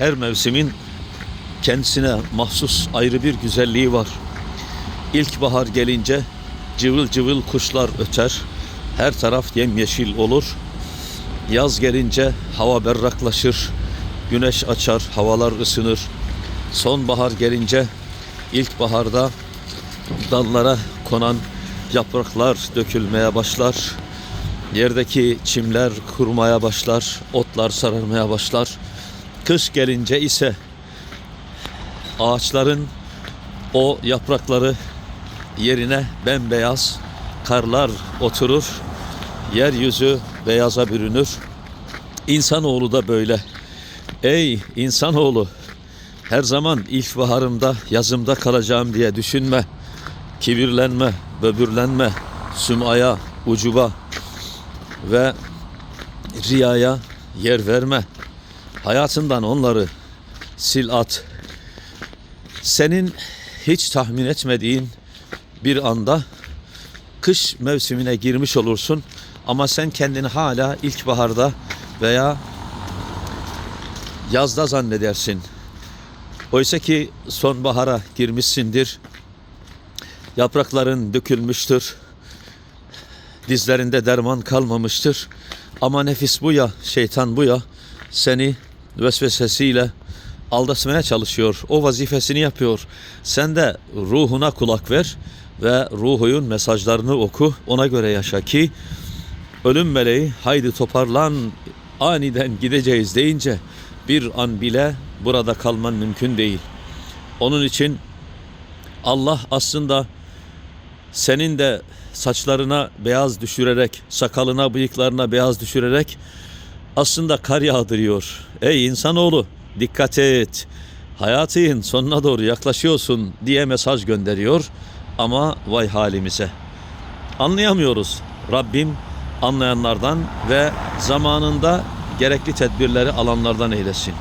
her mevsimin kendisine mahsus ayrı bir güzelliği var. İlkbahar gelince cıvıl cıvıl kuşlar öter. Her taraf yemyeşil olur. Yaz gelince hava berraklaşır. Güneş açar, havalar ısınır. Sonbahar gelince ilkbaharda dallara konan yapraklar dökülmeye başlar. Yerdeki çimler kurumaya başlar, otlar sararmaya başlar. Kış gelince ise ağaçların o yaprakları yerine bembeyaz karlar oturur. Yeryüzü beyaza bürünür. İnsanoğlu da böyle. Ey insanoğlu her zaman ilkbaharımda yazımda kalacağım diye düşünme. Kibirlenme, böbürlenme, sümaya, ucuba ve riyaya yer verme. Hayatından onları sil at. Senin hiç tahmin etmediğin bir anda kış mevsimine girmiş olursun ama sen kendini hala ilkbaharda veya yazda zannedersin. Oysa ki sonbahara girmişsindir. Yaprakların dökülmüştür. Dizlerinde derman kalmamıştır. Ama nefis bu ya, şeytan bu ya seni vesvesesiyle aldatmaya çalışıyor. O vazifesini yapıyor. Sen de ruhuna kulak ver ve ruhuyun mesajlarını oku. Ona göre yaşa ki ölüm meleği haydi toparlan aniden gideceğiz deyince bir an bile burada kalman mümkün değil. Onun için Allah aslında senin de saçlarına beyaz düşürerek, sakalına, bıyıklarına beyaz düşürerek aslında kar yağdırıyor. Ey insanoğlu dikkat et. Hayatın sonuna doğru yaklaşıyorsun diye mesaj gönderiyor. Ama vay halimize. Anlayamıyoruz. Rabbim anlayanlardan ve zamanında gerekli tedbirleri alanlardan eylesin.